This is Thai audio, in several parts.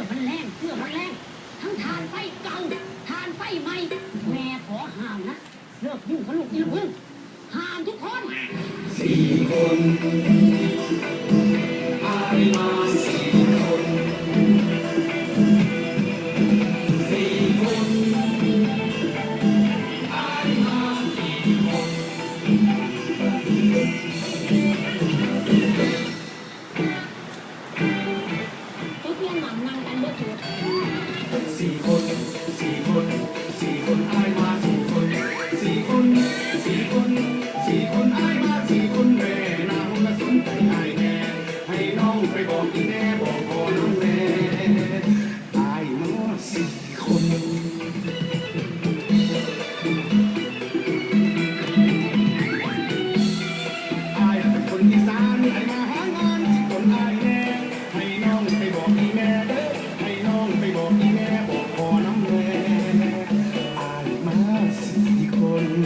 อมันแรงเสื้อมันแรงทั้งทานไฟเก่าทานไฟใหม่ แม่ขอห้ามนะ เลิกยุ่งกับลูกอีลูกพึ่งห้ามทุกคนสี่คน ต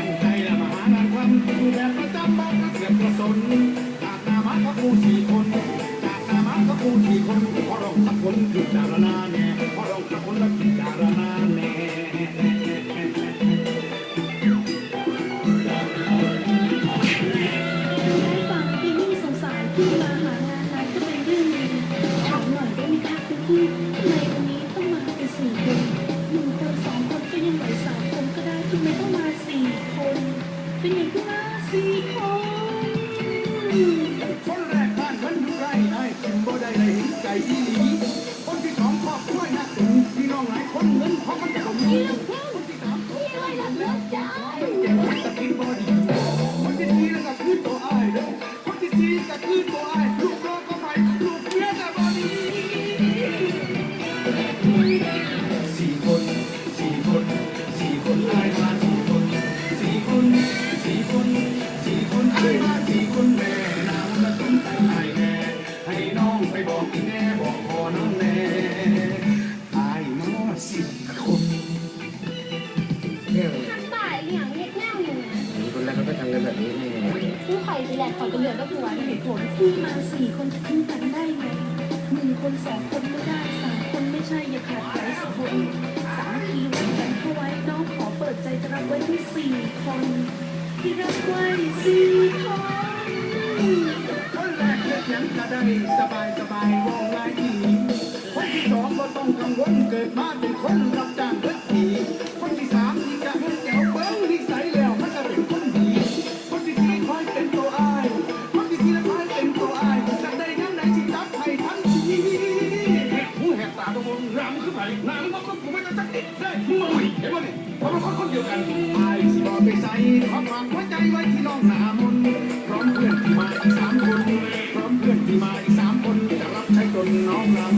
ั้งใจละมาหางานทำอแบบประจำบ้านเสียประสนจากนามากับผู้สี่คน จากนามากับผู้สี่คนขอร้องสักคนคือจารณาน ทำไมวันนี้ต้องมาเป็นสี่คนหนึ่งคนสองคนก็ยังไหวสามคนก็ได้ทำไมต้องมาสี่คน เป็นอย่างที่มาสี่คนคนแรกบ้านฉันอยู่ไรไอ้กินบ่ได้เลยเห็นใจอีหลีคนที่สองครอบครัวนะถึงพี่น้องหลายคนเงินเขามันจะสมบูรณ์คนที่สามพี่เอ้ยรับเลิกจ้าเาสี่คนทำบ่ายเหลี่ยงเรียกแนวอยู่นะคนแรกเขาก็ทำกันแบบนี้แน่ผู้ข่อยสิแหละข่อยก็เหลือก็คือว่าเหตุผลพี่มาสี่คนจะขึ้นกันได้ไงหนึ่งคนสองคนก็ได้สามคนไม่ใช่อย่าขาดใจสักคนสามคีไว้กันเข้า ที่รักไว้สี่คนคนแรกเฮ็ดยังก็ได้สบายสบายว่องไวดีคนที่สองก็ต้องกังวลเกิดมาเป็นคนรับจ้าง ไม่ต้องจันดได้มึงไม่เห็นไหมนี่เพราะมันคนคนเดียวกันไอายสิบอกไปใส่ความหวังหัวใจไว้ที่น้องหนามนพร้อมเพื่อนที่มาอีกสามคน พร้อมเพื่อนที่มาอีกสามคนจะรับใช้ตนน้องน้ำพ